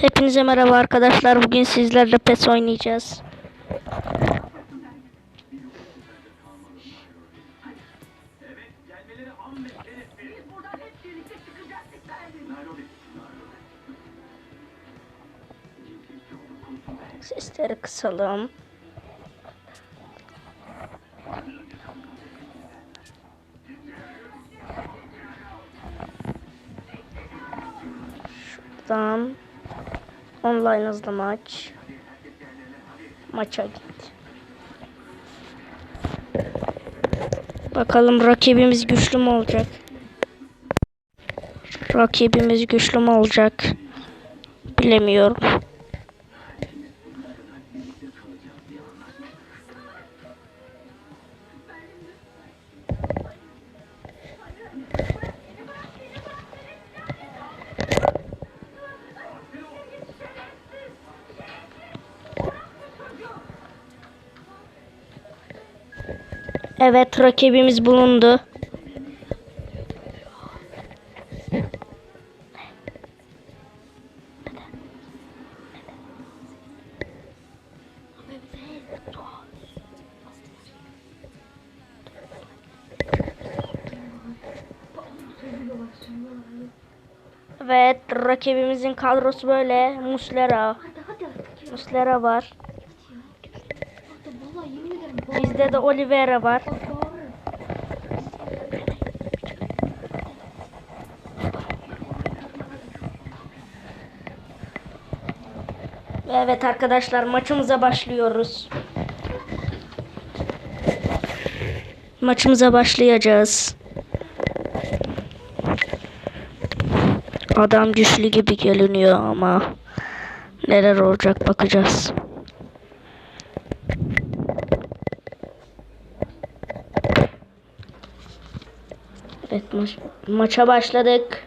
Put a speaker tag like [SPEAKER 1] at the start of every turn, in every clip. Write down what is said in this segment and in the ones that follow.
[SPEAKER 1] Hepinize merhaba arkadaşlar. Bugün sizlerle PES oynayacağız. Sesleri kısalım. Şuradan online hızlı maç. Maça git. Bakalım rakibimiz güçlü mü olacak? Rakibimiz güçlü mü olacak? Bilemiyorum. Evet rakibimiz bulundu. Evet rakibimizin kadrosu böyle. Muslera. Muslera var. Bizde de Oliveira var. Evet arkadaşlar maçımıza başlıyoruz. Maçımıza başlayacağız. Adam güçlü gibi görünüyor ama neler olacak bakacağız. Maç, maça başladık.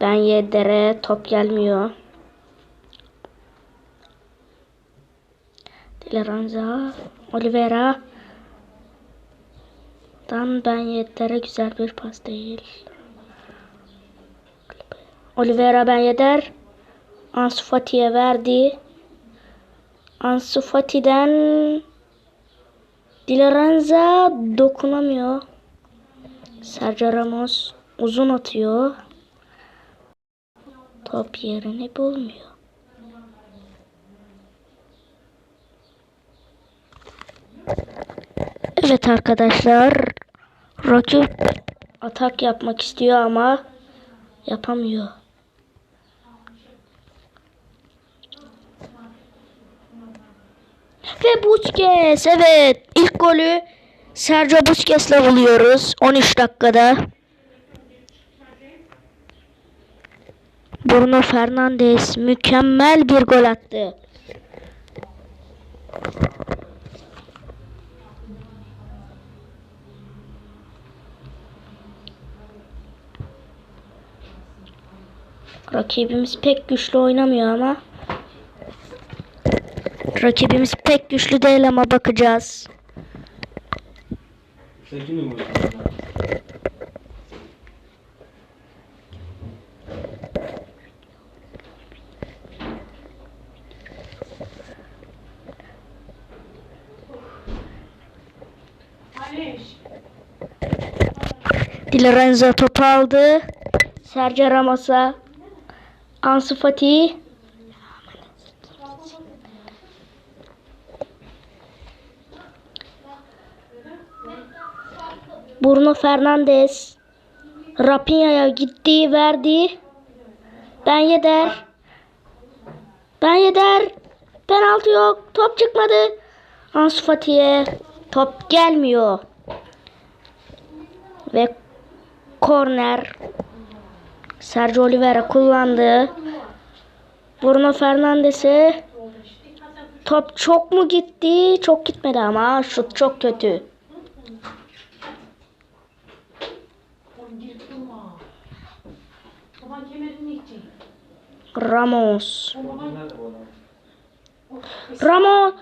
[SPEAKER 1] Ben yedere top gelmiyor. Dileranza, Oliveira. Dan ben yedere güzel bir pas değil. Oliveira ben yeder. Ansu Fati'ye verdi. Ansu Fati'den Dileranza dokunamıyor. Sergio Ramos uzun atıyor. Top yerini bulmuyor. Evet arkadaşlar. Rakip atak yapmak istiyor ama yapamıyor. Ve Busquets evet ilk golü Sergio Busquets'le buluyoruz 13 dakikada. Bruno Fernandes mükemmel bir gol attı. Rakibimiz pek güçlü oynamıyor ama. Rakibimiz pek güçlü değil ama bakacağız.
[SPEAKER 2] Sen kimle mi oynuyorsun?
[SPEAKER 1] Di Lorenzo topu aldı. Sergio Ramos'a. Ansu Fati. Bruno Fernandes. Rafinha'ya gitti, verdi. Ben yeder. Ben yeder. Penaltı yok. Top çıkmadı. Ansu Fati'ye top gelmiyor. Ve korner Sergio Oliveira kullandı. Bruno Fernandes'e top çok mu gitti? Çok gitmedi ama şut çok kötü. Ramos. Ramos.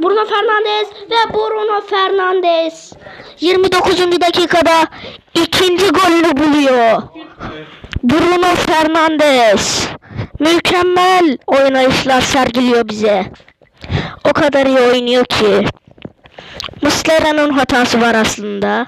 [SPEAKER 1] Bruno Fernandes ve Bruno Fernandes 29. dakikada ikinci golünü buluyor. Bruno Fernandes. Mükemmel oynayışlar sergiliyor bize. O kadar iyi oynuyor ki. Muslera'nın hatası var aslında.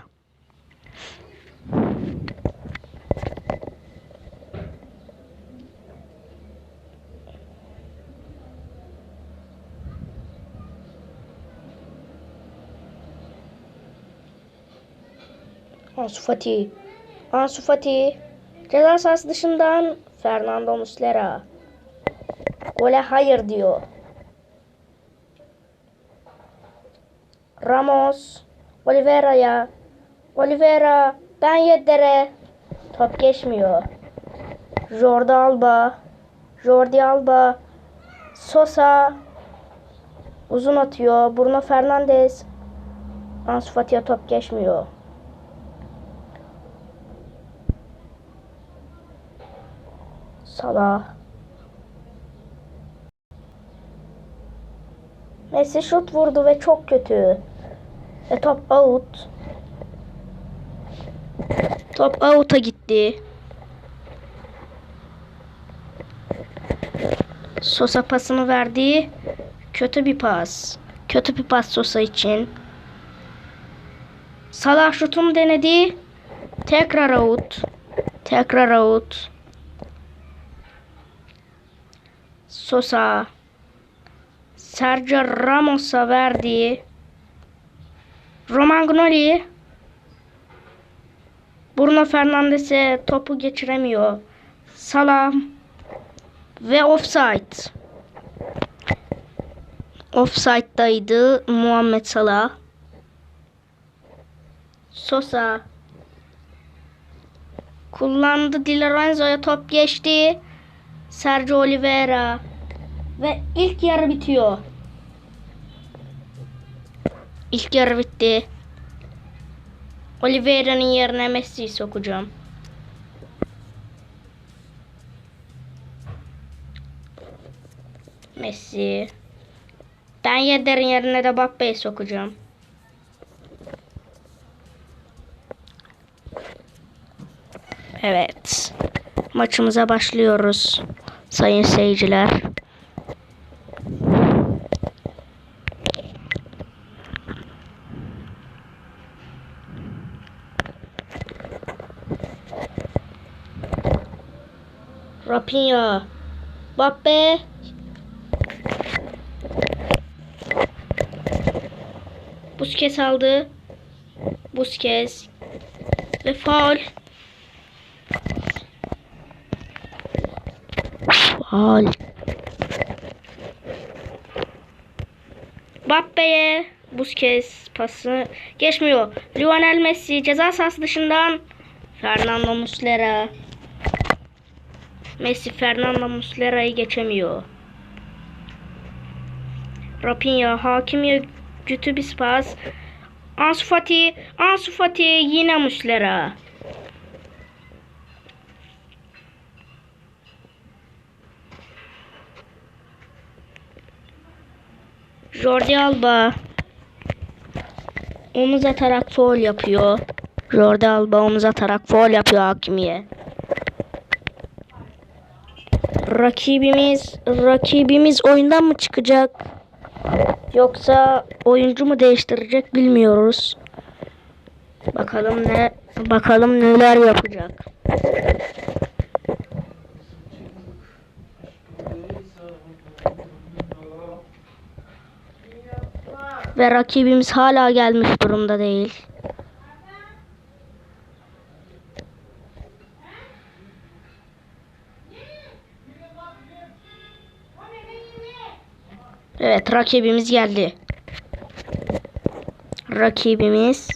[SPEAKER 1] Ansu Fati. Ansu Fati. Ceza sahası dışından Fernando Muslera. Gole hayır diyor. Ramos. Oliveira'ya. Oliveira. Ben Yedder'e. Top geçmiyor. Jordi Alba. Jordi Alba. Sosa. Uzun atıyor. Bruno Fernandes. Ansu Fati'ye top geçmiyor. Salah. Messi şut vurdu ve çok kötü. Ve top out. Top out'a gitti. Sosa pasını verdi. Kötü bir pas. Kötü bir pas Sosa için. Salah şutunu denedi. Tekrar out. Tekrar out. Sosa Sergio Ramos'a verdi. Romagnoli Bruno Fernandes'e topu geçiremiyor. Salah ve offside. Offside'daydı Muhammed Salah. Sosa kullandı. Di Lorenzo'ya top geçti. Sergio Oliveira ve ilk yarı bitiyor. İlk yarı bitti. Oliveira'nın yerine Messi'yi sokacağım. Messi. Ben Yedder'in yerine de Mbappe'yi sokacağım. Evet. Maçımıza başlıyoruz. Sayın seyirciler. Rapinha. Mbappe. Busquets aldı. Busquets. Ve faul. Faul. Mbappe'ye Busquets pası geçmiyor. Lionel Messi ceza sahası dışından Fernando Muslera. Messi Fernando Muslera'yı geçemiyor. Rapinha hakimiye kötü bir pas. Ansu Fati, Ansu Fati yine Muslera. Jordi Alba omuz atarak foul yapıyor. Jordi Alba omuz atarak foul yapıyor hakimiye. Rakibimiz rakibimiz oyundan mı çıkacak? Yoksa oyuncu mu değiştirecek bilmiyoruz. Bakalım ne bakalım neler yapacak. Ve rakibimiz hala gelmiş durumda değil. Rakibimiz geldi. Rakibimiz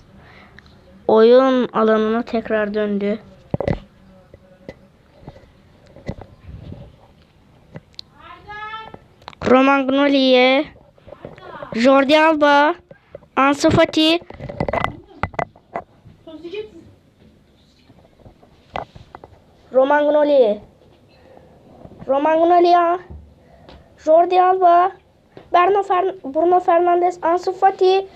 [SPEAKER 1] oyun alanına tekrar döndü. Romagnoli'ye Jordi Alba Ansu Fati Romagnoli Romagnoli ya Jordi Alba Bruno, Fer Bruno Fernandes Ansu Fati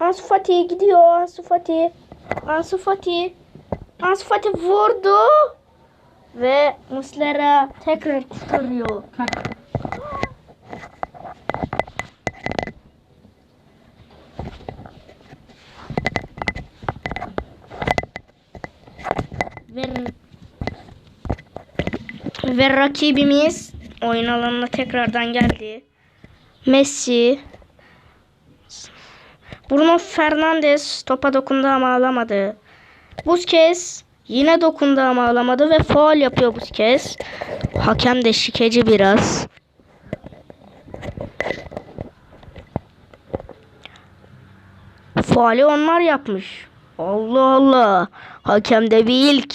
[SPEAKER 1] Ansu Fati gidiyor Ansu Fati Ansu Fati Ansu Fati vurdu Ve Muslera tekrar kurtarıyor. Ve rakibimiz oyun alanına tekrardan geldi. Messi. Bruno Fernandes topa dokundu ama alamadı. Busquets yine dokundu ama alamadı ve faul yapıyor Busquets. Hakem de şikeci biraz. Faali onlar yapmış. Allah Allah. Hakem de bir ilk.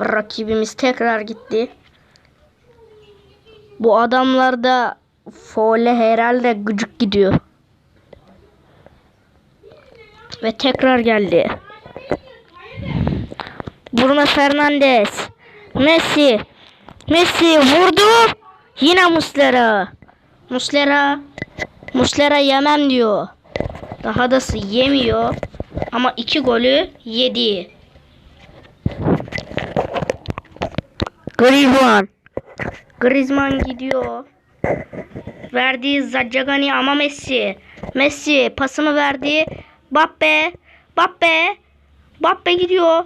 [SPEAKER 1] Rakibimiz tekrar gitti. Bu adamlar da faule herhalde gıcık gidiyor. Ve tekrar geldi. Bruno Fernandes. Messi. Messi vurdu. Yine Muslera. Muslera. Muslera yemem diyor. Daha da yemiyor. Ama iki golü yedi. Griezmann. Griezmann gidiyor. Verdiği Zacagani ama Messi. Messi pasını verdi. Bappe. Bappe. Bappe gidiyor.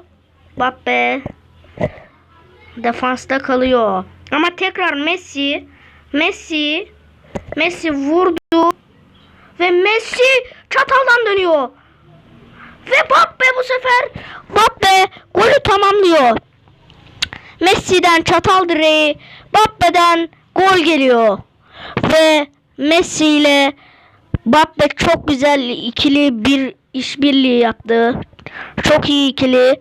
[SPEAKER 1] Bappe. Defansta kalıyor. Ama tekrar Messi. Messi. Messi vurdu. Ve Messi çataldan dönüyor. Ve Bappe bu sefer Bappe golü tamamlıyor. Messi'den çatal direği, Bappe'den gol geliyor. Ve Messi ile Bappe çok güzel ikili bir işbirliği yaptı. Çok iyi ikili.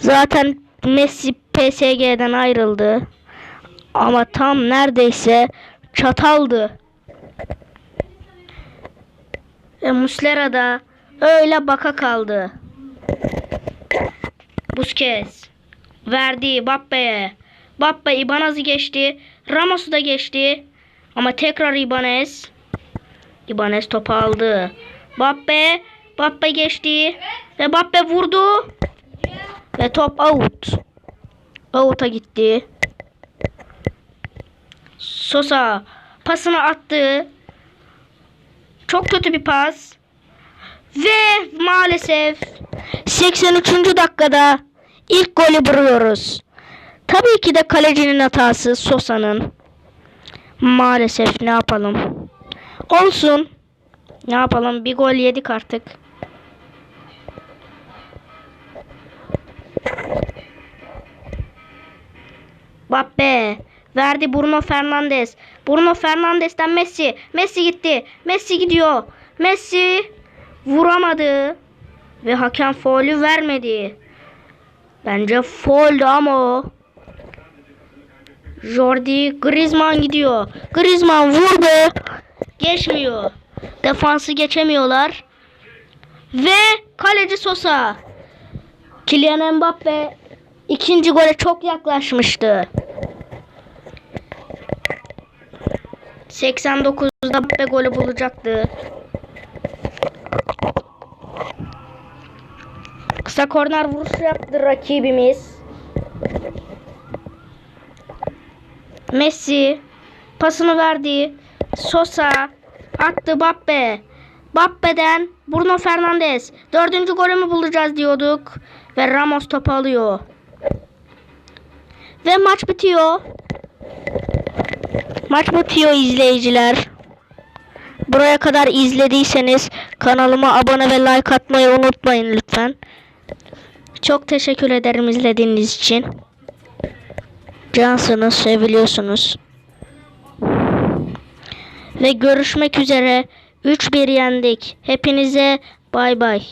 [SPEAKER 1] Zaten Messi PSG'den ayrıldı. Ama tam neredeyse çataldı. Ve Muslera da öyle baka kaldı. Busquets verdi Bappe'ye. Bappe Ibanez'i geçti. Ramos'u da geçti. Ama tekrar Ibanez. Ibanez topu aldı. Bappe. Bappe geçti. Ve Bappe vurdu. Ve top out. Out'a gitti. Sosa pasını attı. Çok kötü bir pas. Ve maalesef 83. dakikada ilk golü buluyoruz. Tabii ki de kalecinin hatası Sosa'nın. Maalesef ne yapalım. Olsun. Ne yapalım bir gol yedik artık. Bappe verdi Bruno Fernandes. Bruno Fernandes'ten Messi. Messi gitti. Messi gidiyor. Messi vuramadı ve hakem faulü vermedi. Bence fauldü ama o. Jordi Griezmann gidiyor. Griezmann vurdu. Geçmiyor. Defansı geçemiyorlar. Ve kaleci Sosa. Kylian Mbappe ikinci gole çok yaklaşmıştı. 89'da Mbappe golü bulacaktı. Kısa korner vuruşu yaptı rakibimiz. Messi pasını verdi. Sosa attı Bappe. Bappe'den Bruno Fernandes. Dördüncü golümü bulacağız diyorduk. Ve Ramos topu alıyor. Ve maç bitiyor. Maç bitiyor izleyiciler. Buraya kadar izlediyseniz kanalıma abone ve like atmayı unutmayın lütfen. Çok teşekkür ederim izlediğiniz için. Cansınız, seviliyorsunuz. Ve görüşmek üzere. 3-1 yendik. Hepinize bay bay.